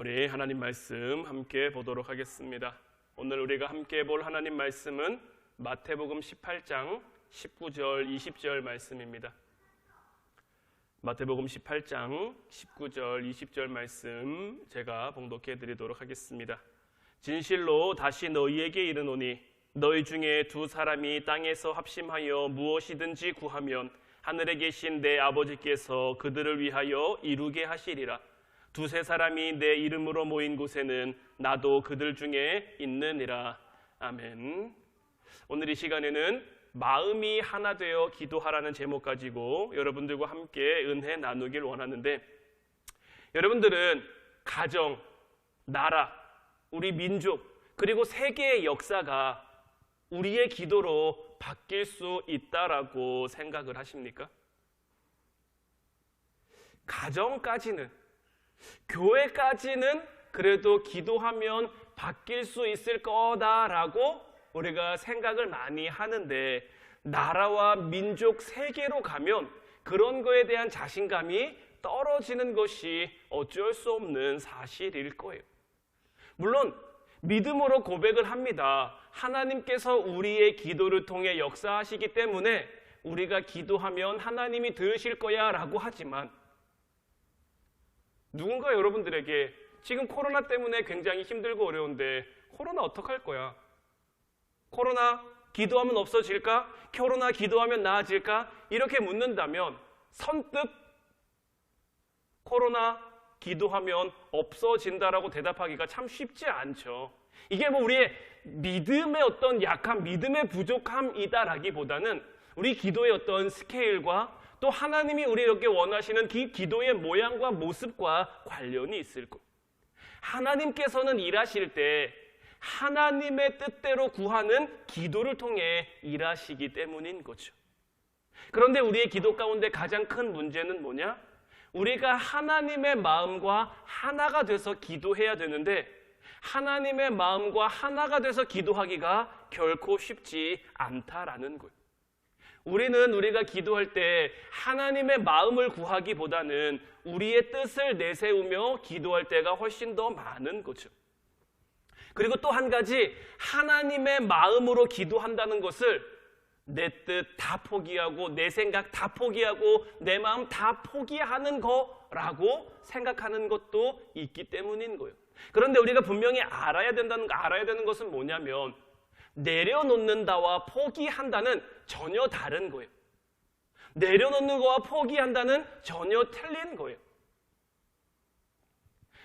우리 하나님 말씀 함께 보도록 하겠습니다. 오늘 우리가 함께 볼 하나님 말씀은 마태복음 18장 19절 20절 말씀입니다. 마태복음 18장 19절 20절 말씀 제가 봉독해 드리도록 하겠습니다. 진실로 다시 너희에게 이르노니 너희 중에 두 사람이 땅에서 합심하여 무엇이든지 구하면 하늘에 계신 내 아버지께서 그들을 위하여 이루게 하시리라. 두세 사람이 내 이름으로 모인 곳에는 나도 그들 중에 있느니라. 아멘. 오늘 이 시간에는 마음이 하나 되어 기도하라는 제목 가지고 여러분들과 함께 은혜 나누길 원하는데 여러분들은 가정, 나라, 우리 민족, 그리고 세계의 역사가 우리의 기도로 바뀔 수 있다라고 생각을 하십니까? 가정까지는 교회까지는 그래도 기도하면 바뀔 수 있을 거다라고 우리가 생각을 많이 하는데 나라와 민족 세계로 가면 그런 거에 대한 자신감이 떨어지는 것이 어쩔 수 없는 사실일 거예요. 물론 믿음으로 고백을 합니다. 하나님께서 우리의 기도를 통해 역사하시기 때문에 우리가 기도하면 하나님이 들으실 거야 라고 하지만 누군가 여러분들에게 지금 코로나 때문에 굉장히 힘들고 어려운데 코로나 어떡할 거야? 코로나 기도하면 없어질까? 코로나 기도하면 나아질까? 이렇게 묻는다면 선뜻 코로나 기도하면 없어진다라고 대답하기가 참 쉽지 않죠. 이게 뭐 우리의 믿음의 어떤 약함, 믿음의 부족함이다라기보다는 우리 기도의 어떤 스케일과 또 하나님이 우리에게 원하시는 기, 기도의 모양과 모습과 관련이 있을 것. 하나님께서는 일하실 때 하나님의 뜻대로 구하는 기도를 통해 일하시기 때문인 거죠. 그런데 우리의 기도 가운데 가장 큰 문제는 뭐냐? 우리가 하나님의 마음과 하나가 돼서 기도해야 되는데 하나님의 마음과 하나가 돼서 기도하기가 결코 쉽지 않다라는 거예요. 우리는 우리가 기도할 때 하나님의 마음을 구하기보다는 우리의 뜻을 내세우며 기도할 때가 훨씬 더 많은 거죠. 그리고 또 한 가지 하나님의 마음으로 기도한다는 것을 내 뜻 다 포기하고 내 생각 다 포기하고 내 마음 다 포기하는 거라고 생각하는 것도 있기 때문인 거예요. 그런데 우리가 분명히 알아야 된다는 알아야 되는 것은 뭐냐면 내려놓는다와 포기한다는 전혀 다른 거예요. 내려놓는 거와 포기한다는 전혀 틀린 거예요.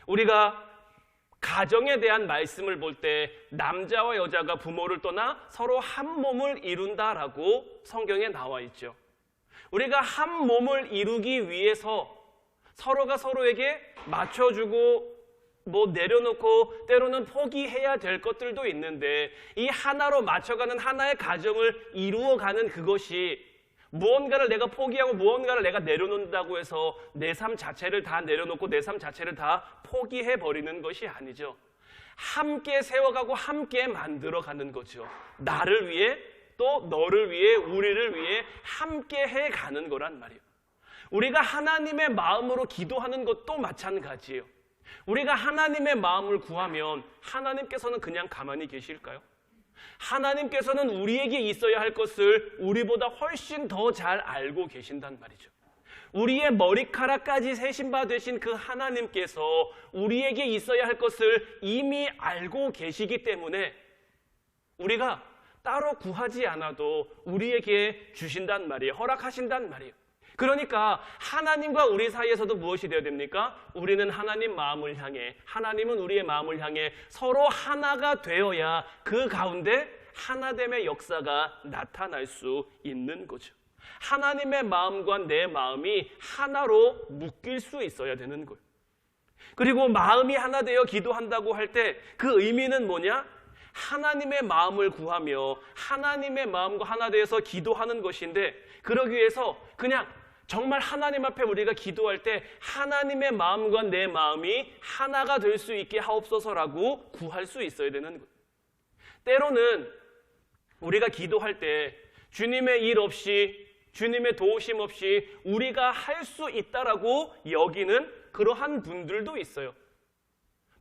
우리가 가정에 대한 말씀을 볼 때 남자와 여자가 부모를 떠나 서로 한 몸을 이룬다라고 성경에 나와 있죠. 우리가 한 몸을 이루기 위해서 서로가 서로에게 맞춰주고 뭐 내려놓고 때로는 포기해야 될 것들도 있는데 이 하나로 맞춰가는 하나의 가정을 이루어가는 그것이 무언가를 내가 포기하고 무언가를 내가 내려놓는다고 해서 내 삶 자체를 다 내려놓고 내 삶 자체를 다 포기해 버리는 것이 아니죠. 함께 세워가고 함께 만들어가는 거죠. 나를 위해 또 너를 위해 우리를 위해 함께 해가는 거란 말이에요. 우리가 하나님의 마음으로 기도하는 것도 마찬가지예요. 우리가 하나님의 마음을 구하면 하나님께서는 그냥 가만히 계실까요? 하나님께서는 우리에게 있어야 할 것을 우리보다 훨씬 더 잘 알고 계신단 말이죠. 우리의 머리카락까지 세신 바 되신 그 하나님께서 우리에게 있어야 할 것을 이미 알고 계시기 때문에 우리가 따로 구하지 않아도 우리에게 주신단 말이에요. 허락하신단 말이에요. 그러니까 하나님과 우리 사이에서도 무엇이 되어야 됩니까? 우리는 하나님 마음을 향해, 하나님은 우리의 마음을 향해 서로 하나가 되어야 그 가운데 하나됨의 역사가 나타날 수 있는 거죠. 하나님의 마음과 내 마음이 하나로 묶일 수 있어야 되는 거예요. 그리고 마음이 하나 되어 기도한다고 할 때 그 의미는 뭐냐? 하나님의 마음을 구하며 하나님의 마음과 하나 되어서 기도하는 것인데 그러기 위해서 그냥 정말 하나님 앞에 우리가 기도할 때 하나님의 마음과 내 마음이 하나가 될 수 있게 하옵소서라고 구할 수 있어야 되는 거예요. 때로는 우리가 기도할 때 주님의 일 없이 주님의 도우심 없이 우리가 할 수 있다라고 여기는 그러한 분들도 있어요.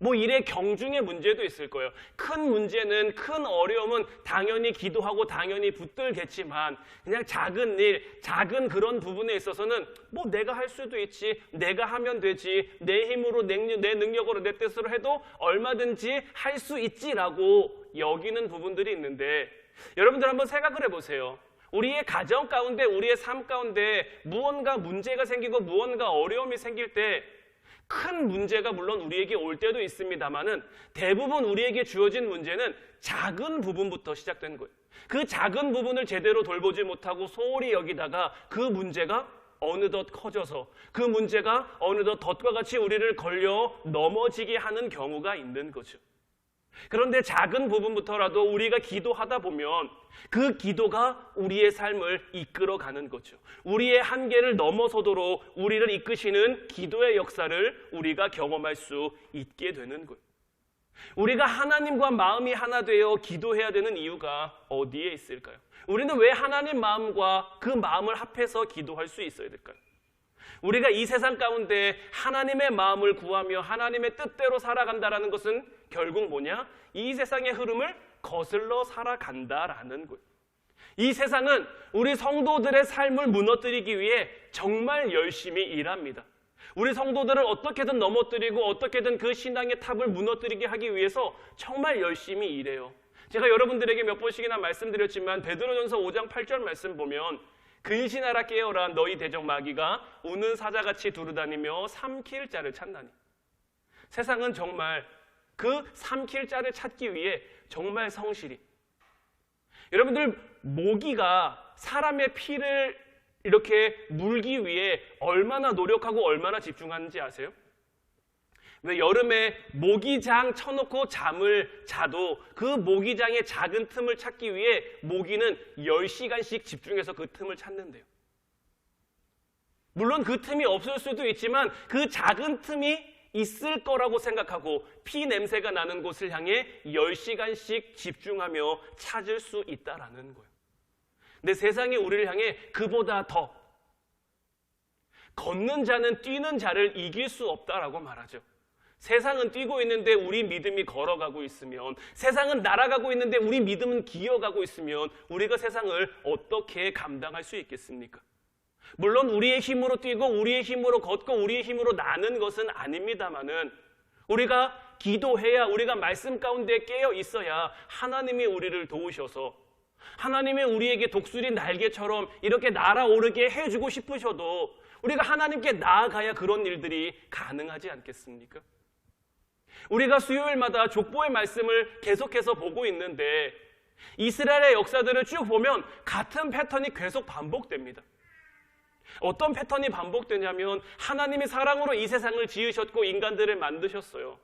뭐 일의 경중의 문제도 있을 거예요. 큰 문제는 큰 어려움은 당연히 기도하고 당연히 붙들겠지만 그냥 작은 일, 작은 그런 부분에 있어서는 뭐 내가 할 수도 있지, 내가 하면 되지, 내 힘으로 내, 내 능력으로 내 뜻으로 해도 얼마든지 할 수 있지라고 여기는 부분들이 있는데 여러분들 한번 생각을 해보세요. 우리의 가정 가운데, 우리의 삶 가운데 무언가 문제가 생기고 무언가 어려움이 생길 때 큰 문제가 물론 우리에게 올 때도 있습니다만은 대부분 우리에게 주어진 문제는 작은 부분부터 시작된 거예요. 그 작은 부분을 제대로 돌보지 못하고 소홀히 여기다가 그 문제가 어느덧 커져서 그 문제가 어느덧 덫과 같이 우리를 걸려 넘어지게 하는 경우가 있는 거죠. 그런데 작은 부분부터라도 우리가 기도하다 보면 그 기도가 우리의 삶을 이끌어 가는 거죠. 우리의 한계를 넘어서도록 우리를 이끄시는 기도의 역사를 우리가 경험할 수 있게 되는 거예요. 우리가 하나님과 마음이 하나 되어 기도해야 되는 이유가 어디에 있을까요? 우리는 왜 하나님 마음과 그 마음을 합해서 기도할 수 있어야 될까요? 우리가 이 세상 가운데 하나님의 마음을 구하며 하나님의 뜻대로 살아간다라는 것은 결국 뭐냐? 이 세상의 흐름을 거슬러 살아간다라는 거예요. 이 세상은 우리 성도들의 삶을 무너뜨리기 위해 정말 열심히 일합니다. 우리 성도들을 어떻게든 넘어뜨리고 어떻게든 그 신앙의 탑을 무너뜨리게 하기 위해서 정말 열심히 일해요. 제가 여러분들에게 몇 번씩이나 말씀드렸지만 베드로전서 5장 8절 말씀 보면 근신하라 깨어라. 너희 대적 마귀가 우는 사자같이 두루다니며 삼킬 자를 찾나니. 세상은 정말 그 삼킬 자를 찾기 위해 정말 성실히. 여러분들 모기가 사람의 피를 이렇게 물기 위해 얼마나 노력하고 얼마나 집중하는지 아세요? 왜 여름에 모기장 쳐놓고 잠을 자도 그 모기장의 작은 틈을 찾기 위해 모기는 10시간씩 집중해서 그 틈을 찾는데요. 물론 그 틈이 없을 수도 있지만 그 작은 틈이 있을 거라고 생각하고 피 냄새가 나는 곳을 향해 10시간씩 집중하며 찾을 수 있다라는 거예요. 근데 세상이 우리를 향해 그보다 더 걷는 자는 뛰는 자를 이길 수 없다라고 말하죠. 세상은 뛰고 있는데 우리 믿음이 걸어가고 있으면 세상은 날아가고 있는데 우리 믿음은 기어가고 있으면 우리가 세상을 어떻게 감당할 수 있겠습니까? 물론 우리의 힘으로 뛰고 우리의 힘으로 걷고 우리의 힘으로 나는 것은 아닙니다만은 우리가 기도해야 우리가 말씀 가운데 깨어 있어야 하나님이 우리를 도우셔서 하나님의 우리에게 독수리 날개처럼 이렇게 날아오르게 해주고 싶으셔도 우리가 하나님께 나아가야 그런 일들이 가능하지 않겠습니까? 우리가 수요일마다 족보의 말씀을 계속해서 보고 있는데 이스라엘의 역사들을 쭉 보면 같은 패턴이 계속 반복됩니다. 어떤 패턴이 반복되냐면 하나님이 사랑으로 이 세상을 지으셨고 인간들을 만드셨어요.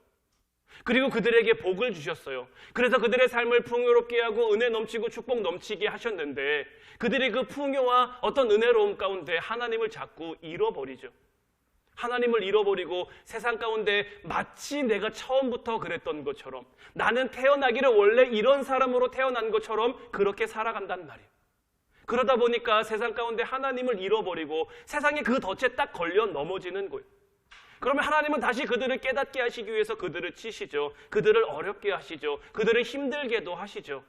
그리고 그들에게 복을 주셨어요. 그래서 그들의 삶을 풍요롭게 하고 은혜 넘치고 축복 넘치게 하셨는데 그들이 그 풍요와 어떤 은혜로움 가운데 하나님을 자꾸 잃어버리죠. 하나님을 잃어버리고 세상 가운데 마치 내가 처음부터 그랬던 것처럼 나는 태어나기를 원래 이런 사람으로 태어난 것처럼 그렇게 살아간단 말이에요. 그러다 보니까 세상 가운데 하나님을 잃어버리고 세상에 그 덫에 딱 걸려 넘어지는 거예요. 그러면 하나님은 다시 그들을 깨닫게 하시기 위해서 그들을 치시죠. 그들을 어렵게 하시죠. 그들을 힘들게도 하시죠.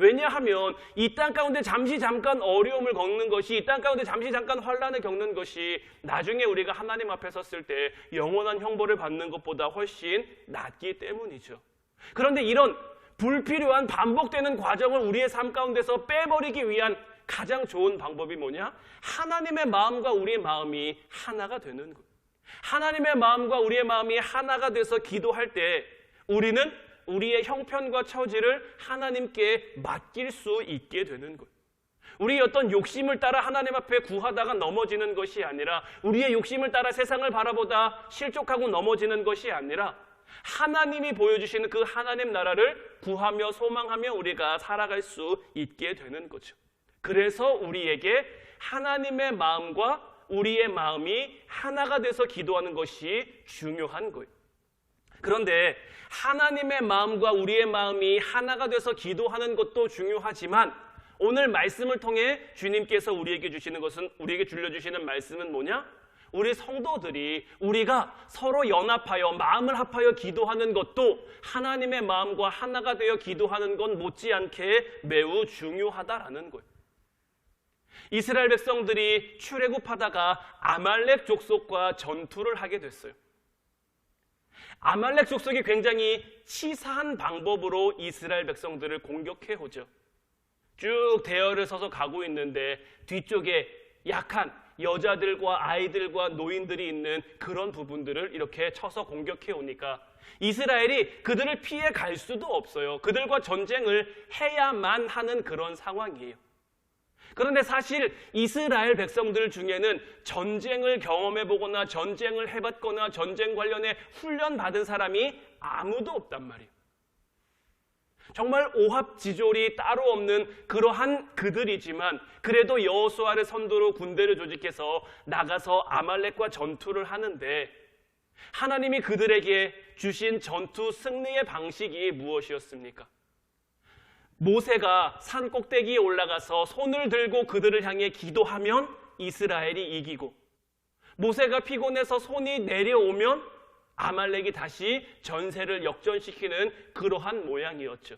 왜냐하면 이 땅 가운데 잠시 잠깐 어려움을 겪는 것이 이 땅 가운데 잠시 잠깐 환란을 겪는 것이 나중에 우리가 하나님 앞에 섰을 때 영원한 형벌을 받는 것보다 훨씬 낫기 때문이죠. 그런데 이런 불필요한 반복되는 과정을 우리의 삶 가운데서 빼버리기 위한 가장 좋은 방법이 뭐냐? 하나님의 마음과 우리의 마음이 하나가 되는 것. 하나님의 마음과 우리의 마음이 하나가 돼서 기도할 때 우리는 우리의 형편과 처지를 하나님께 맡길 수 있게 되는 것. 우리의 어떤 욕심을 따라 하나님 앞에 구하다가 넘어지는 것이 아니라 우리의 욕심을 따라 세상을 바라보다 실족하고 넘어지는 것이 아니라 하나님이 보여주시는 그 하나님 나라를 구하며 소망하며 우리가 살아갈 수 있게 되는 거죠. 그래서 우리에게 하나님의 마음과 우리의 마음이 하나가 돼서 기도하는 것이 중요한 거예요. 그런데 하나님의 마음과 우리의 마음이 하나가 돼서 기도하는 것도 중요하지만 오늘 말씀을 통해 주님께서 우리에게 주시는 것은 우리에게 줄려 주시는 말씀은 뭐냐? 우리 성도들이 우리가 서로 연합하여 마음을 합하여 기도하는 것도 하나님의 마음과 하나가 되어 기도하는 건 못지않게 매우 중요하다라는 거예요. 이스라엘 백성들이 출애굽하다가 아말렉 족속과 전투를 하게 됐어요. 아말렉 족속이 굉장히 치사한 방법으로 이스라엘 백성들을 공격해 오죠. 쭉 대열을 서서 가고 있는데 뒤쪽에 약한 여자들과 아이들과 노인들이 있는 그런 부분들을 이렇게 쳐서 공격해 오니까 이스라엘이 그들을 피해 갈 수도 없어요. 그들과 전쟁을 해야만 하는 그런 상황이에요. 그런데 사실 이스라엘 백성들 중에는 전쟁을 경험해 보거나 전쟁을 해봤거나 전쟁 관련해 훈련 받은 사람이 아무도 없단 말이에요. 정말 오합지졸이 따로 없는 그러한 그들이지만 그래도 여호수아를 선두로 군대를 조직해서 나가서 아말렉과 전투를 하는데 하나님이 그들에게 주신 전투 승리의 방식이 무엇이었습니까? 모세가 산 꼭대기에 올라가서 손을 들고 그들을 향해 기도하면 이스라엘이 이기고 모세가 피곤해서 손이 내려오면 아말렉이 다시 전세를 역전시키는 그러한 모양이었죠.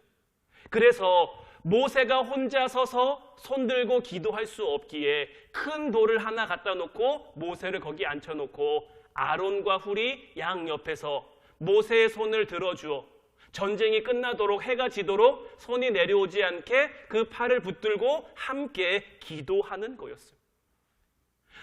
그래서 모세가 혼자 서서 손 들고 기도할 수 없기에 큰 돌을 하나 갖다 놓고 모세를 거기 앉혀 놓고 아론과 훌이 양 옆에서 모세의 손을 들어주어 전쟁이 끝나도록 해가 지도록 손이 내려오지 않게 그 팔을 붙들고 함께 기도하는 거였어요.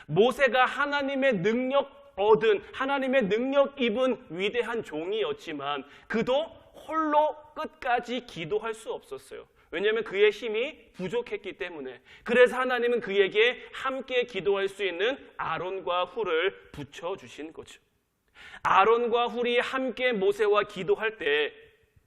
모세가 하나님의 능력 얻은 하나님의 능력 입은 위대한 종이었지만 그도 홀로 끝까지 기도할 수 없었어요. 왜냐하면 그의 힘이 부족했기 때문에. 그래서 하나님은 그에게 함께 기도할 수 있는 아론과 훌을 붙여주신 거죠. 아론과 훌이 함께 모세와 기도할 때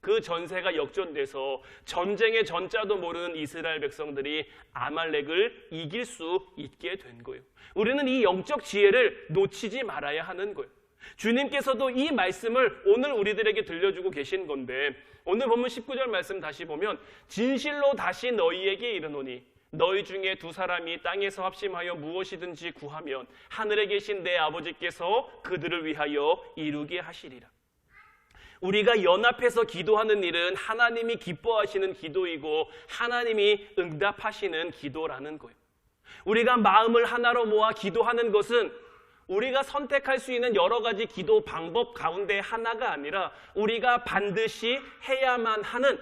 그 전세가 역전돼서 전쟁의 전자도 모르는 이스라엘 백성들이 아말렉을 이길 수 있게 된 거예요. 우리는 이 영적 지혜를 놓치지 말아야 하는 거예요. 주님께서도 이 말씀을 오늘 우리들에게 들려주고 계신 건데 오늘 본문 19절 말씀 다시 보면 진실로 다시 너희에게 이르노니 너희 중에 두 사람이 땅에서 합심하여 무엇이든지 구하면 하늘에 계신 내 아버지께서 그들을 위하여 이루게 하시리라. 우리가 연합해서 기도하는 일은 하나님이 기뻐하시는 기도이고 하나님이 응답하시는 기도라는 거예요. 우리가 마음을 하나로 모아 기도하는 것은 우리가 선택할 수 있는 여러 가지 기도 방법 가운데 하나가 아니라 우리가 반드시 해야만 하는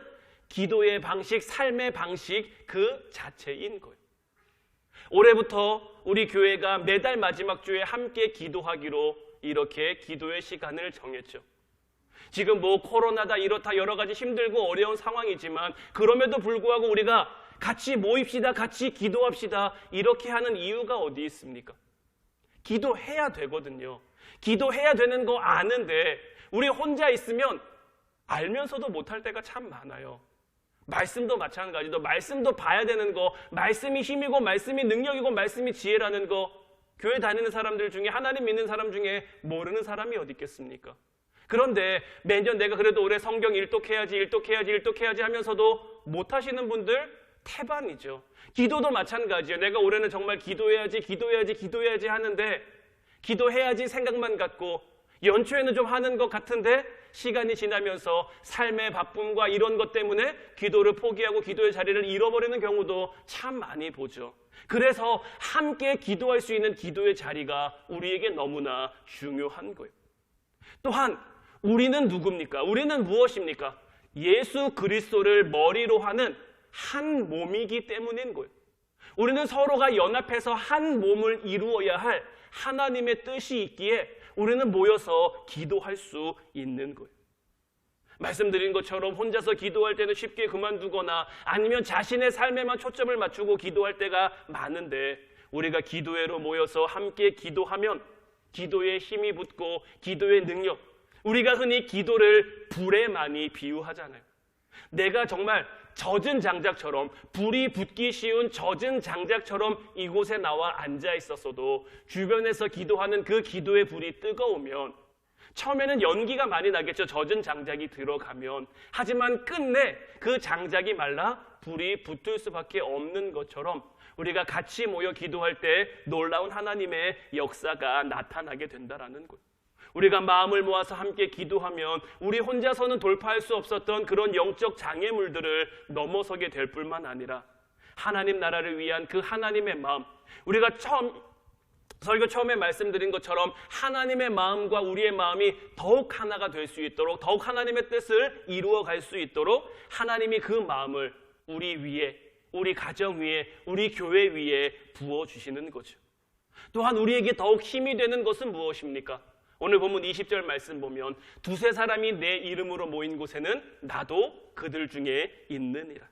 기도의 방식, 삶의 방식 그 자체인 거예요. 올해부터 우리 교회가 매달 마지막 주에 함께 기도하기로 이렇게 기도의 시간을 정했죠. 지금 뭐 코로나다 이렇다 여러 가지 힘들고 어려운 상황이지만 그럼에도 불구하고 우리가 같이 모입시다, 같이 기도합시다 이렇게 하는 이유가 어디 있습니까? 기도해야 되거든요. 기도해야 되는 거 아는데 우리 혼자 있으면 알면서도 못할 때가 참 많아요. 말씀도 마찬가지도 말씀도 봐야 되는 거, 말씀이 힘이고 말씀이 능력이고 말씀이 지혜라는 거, 교회 다니는 사람들 중에 하나님 믿는 사람 중에 모르는 사람이 어디 있겠습니까? 그런데 매년 내가 그래도 올해 성경 일독해야지, 일독해야지, 일독해야지 하면서도 못하시는 분들 태반이죠. 기도도 마찬가지예요. 내가 올해는 정말 기도해야지, 기도해야지, 기도해야지 하는데 기도해야지 생각만 갖고 연초에는 좀 하는 것 같은데 시간이 지나면서 삶의 바쁨과 이런 것 때문에 기도를 포기하고 기도의 자리를 잃어버리는 경우도 참 많이 보죠. 그래서 함께 기도할 수 있는 기도의 자리가 우리에게 너무나 중요한 거예요. 또한 우리는 누굽니까? 우리는 무엇입니까? 예수 그리스도를 머리로 하는 한 몸이기 때문인 거예요. 우리는 서로가 연합해서 한 몸을 이루어야 할 하나님의 뜻이 있기에 우리는 모여서 기도할 수 있는 거예요. 말씀드린 것처럼 혼자서 기도할 때는 쉽게 그만두거나 아니면 자신의 삶에만 초점을 맞추고 기도할 때가 많은데 우리가 기도회로 모여서 함께 기도하면 기도의 힘이 붙고 기도의 능력 우리가 흔히 기도를 불에 많이 비유하잖아요. 내가 정말 젖은 장작처럼 불이 붙기 쉬운 젖은 장작처럼 이곳에 나와 앉아 있었어도 주변에서 기도하는 그 기도의 불이 뜨거우면 처음에는 연기가 많이 나겠죠. 젖은 장작이 들어가면. 하지만 끝내 그 장작이 말라 불이 붙을 수밖에 없는 것처럼 우리가 같이 모여 기도할 때 놀라운 하나님의 역사가 나타나게 된다라는 거예요. 우리가 마음을 모아서 함께 기도하면 우리 혼자서는 돌파할 수 없었던 그런 영적 장애물들을 넘어서게 될 뿐만 아니라 하나님 나라를 위한 그 하나님의 마음, 우리가 처음 설교 처음에 말씀드린 것처럼 하나님의 마음과 우리의 마음이 더욱 하나가 될 수 있도록 더욱 하나님의 뜻을 이루어 갈 수 있도록 하나님이 그 마음을 우리 위에 우리 가정 위에 우리 교회 위에 부어 주시는 거죠. 또한 우리에게 더욱 힘이 되는 것은 무엇입니까? 오늘 본문 20절 말씀 보면 두세 사람이 내 이름으로 모인 곳에는 나도 그들 중에 있느니라.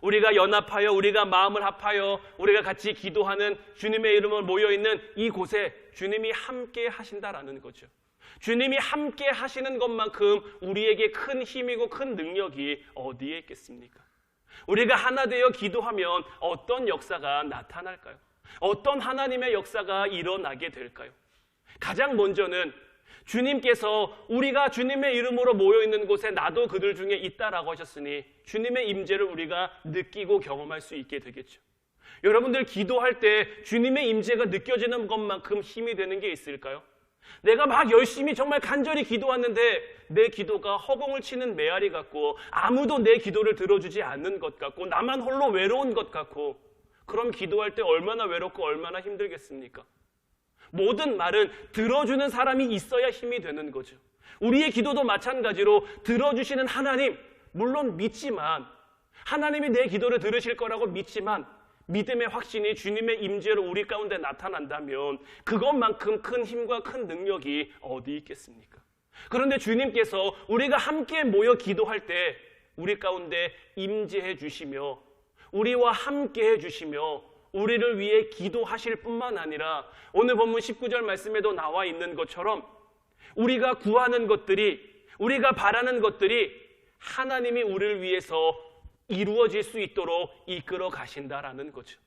우리가 연합하여 우리가 마음을 합하여 우리가 같이 기도하는 주님의 이름으로 모여 있는 이 곳에 주님이 함께 하신다라는 거죠. 주님이 함께 하시는 것만큼 우리에게 큰 힘이고 큰 능력이 어디에 있겠습니까? 우리가 하나 되어 기도하면 어떤 역사가 나타날까요? 어떤 하나님의 역사가 일어나게 될까요? 가장 먼저는 주님께서 우리가 주님의 이름으로 모여 있는 곳에 나도 그들 중에 있다라고 하셨으니 주님의 임재를 우리가 느끼고 경험할 수 있게 되겠죠. 여러분들 기도할 때 주님의 임재가 느껴지는 것만큼 힘이 되는 게 있을까요? 내가 막 열심히 정말 간절히 기도하는데 내 기도가 허공을 치는 메아리 같고 아무도 내 기도를 들어주지 않는 것 같고 나만 홀로 외로운 것 같고 그럼 기도할 때 얼마나 외롭고 얼마나 힘들겠습니까? 모든 말은 들어주는 사람이 있어야 힘이 되는 거죠. 우리의 기도도 마찬가지로 들어주시는 하나님, 물론 믿지만, 하나님이 내 기도를 들으실 거라고 믿지만, 믿음의 확신이 주님의 임재로 우리 가운데 나타난다면, 그것만큼 큰 힘과 큰 능력이 어디 있겠습니까? 그런데 주님께서 우리가 함께 모여 기도할 때, 우리 가운데 임재해 주시며, 우리와 함께 해 주시며, 우리를 위해 기도하실 뿐만 아니라 오늘 본문 19절 말씀에도 나와 있는 것처럼 우리가 구하는 것들이 우리가 바라는 것들이 하나님이 우리를 위해서 이루어질 수 있도록 이끌어 가신다라는 거죠.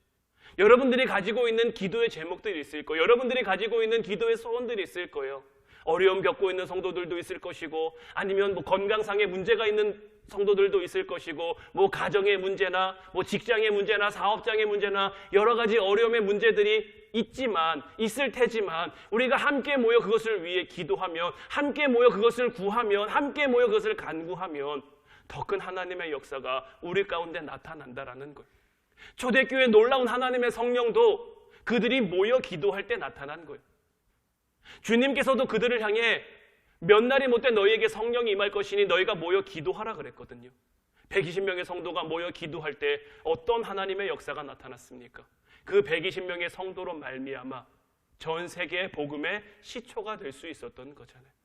여러분들이 가지고 있는 기도의 제목들이 있을 거예요. 여러분들이 가지고 있는 기도의 소원들이 있을 거예요. 어려움 겪고 있는 성도들도 있을 것이고 아니면 뭐 건강상의 문제가 있는 성도들도 있을 것이고 뭐 가정의 문제나 뭐 직장의 문제나 사업장의 문제나 여러 가지 어려움의 문제들이 있지만 있을 테지만 우리가 함께 모여 그것을 위해 기도하면 함께 모여 그것을 구하면 함께 모여 그것을 간구하면 더 큰 하나님의 역사가 우리 가운데 나타난다라는 거예요. 초대교회 놀라운 하나님의 성령도 그들이 모여 기도할 때 나타난 거예요. 주님께서도 그들을 향해 몇 날이 못돼 너희에게 성령이 임할 것이니 너희가 모여 기도하라 그랬거든요. 120명의 성도가 모여 기도할 때 어떤 하나님의 역사가 나타났습니까? 그 120명의 성도로 말미암아 전 세계 복음의 시초가 될 수 있었던 거잖아요.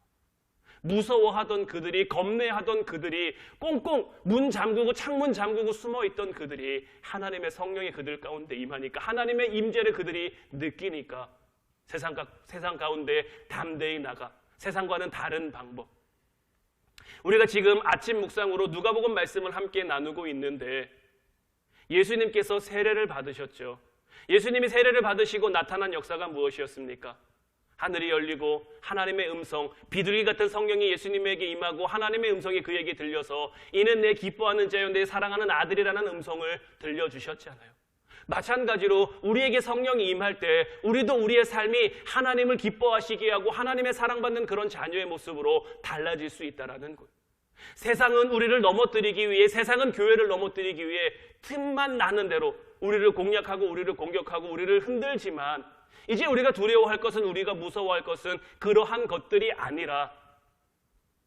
무서워하던 그들이 겁내하던 그들이 꽁꽁 문 잠그고 창문 잠그고 숨어 있던 그들이 하나님의 성령이 그들 가운데 임하니까 하나님의 임재를 그들이 느끼니까 세상, 가운데 담대히 나가 세상과는 다른 방법. 우리가 지금 아침 묵상으로 누가복음 말씀을 함께 나누고 있는데 예수님께서 세례를 받으셨죠. 예수님이 세례를 받으시고 나타난 역사가 무엇이었습니까? 하늘이 열리고 하나님의 음성, 비둘기 같은 성령이 예수님에게 임하고 하나님의 음성이 그에게 들려서 이는 내 기뻐하는 자요 내 사랑하는 아들이라는 음성을 들려주셨잖아요. 마찬가지로 우리에게 성령이 임할 때 우리도 우리의 삶이 하나님을 기뻐하시게 하고 하나님의 사랑받는 그런 자녀의 모습으로 달라질 수 있다라는 거예요. 세상은 우리를 넘어뜨리기 위해 세상은 교회를 넘어뜨리기 위해 틈만 나는 대로 우리를 공략하고 우리를 공격하고 우리를 흔들지만 이제 우리가 두려워할 것은 우리가 무서워할 것은 그러한 것들이 아니라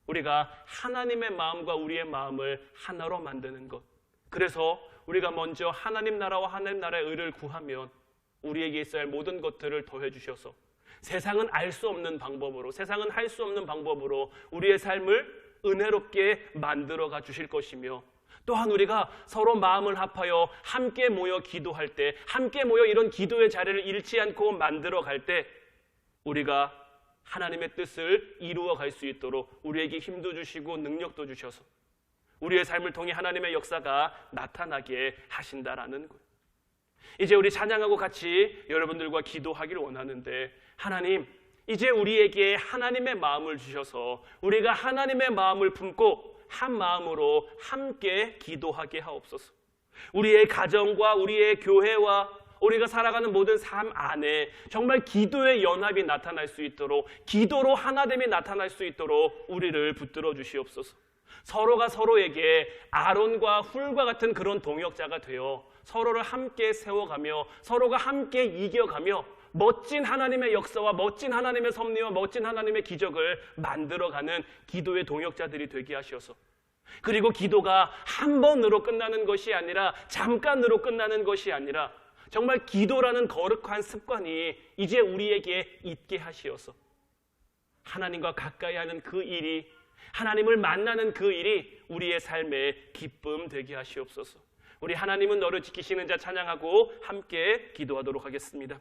우리가 하나님의 마음과 우리의 마음을 하나로 만드는 것. 그래서 우리가 먼저 하나님 나라와 하나님 나라의 의를 구하면 우리에게 있어야 할 모든 것들을 더해 주셔서 세상은 알 수 없는 방법으로 세상은 할 수 없는 방법으로 우리의 삶을 은혜롭게 만들어 가 주실 것이며 또한 우리가 서로 마음을 합하여 함께 모여 기도할 때 함께 모여 이런 기도의 자리를 잃지 않고 만들어 갈 때 우리가 하나님의 뜻을 이루어 갈 수 있도록 우리에게 힘도 주시고 능력도 주셔서 우리의 삶을 통해 하나님의 역사가 나타나게 하신다라는 거예요. 이제 우리 찬양하고 같이 여러분들과 기도하기를 원하는데 하나님 이제 우리에게 하나님의 마음을 주셔서 우리가 하나님의 마음을 품고 한 마음으로 함께 기도하게 하옵소서. 우리의 가정과 우리의 교회와 우리가 살아가는 모든 삶 안에 정말 기도의 연합이 나타날 수 있도록 기도로 하나됨이 나타날 수 있도록 우리를 붙들어 주시옵소서. 서로가 서로에게 아론과 훌과 같은 그런 동역자가 되어 서로를 함께 세워가며 서로가 함께 이겨가며 멋진 하나님의 역사와 멋진 하나님의 섭리와 멋진 하나님의 기적을 만들어가는 기도의 동역자들이 되게 하셔서. 그리고 기도가 한 번으로 끝나는 것이 아니라 잠깐으로 끝나는 것이 아니라 정말 기도라는 거룩한 습관이 이제 우리에게 있게 하시어서 하나님과 가까이 하는 그 일이 하나님을 만나는 그 일이 우리의 삶의 기쁨 되게 하시옵소서. 우리 하나님은 너를 지키시는 자 찬양하고 함께 기도하도록 하겠습니다.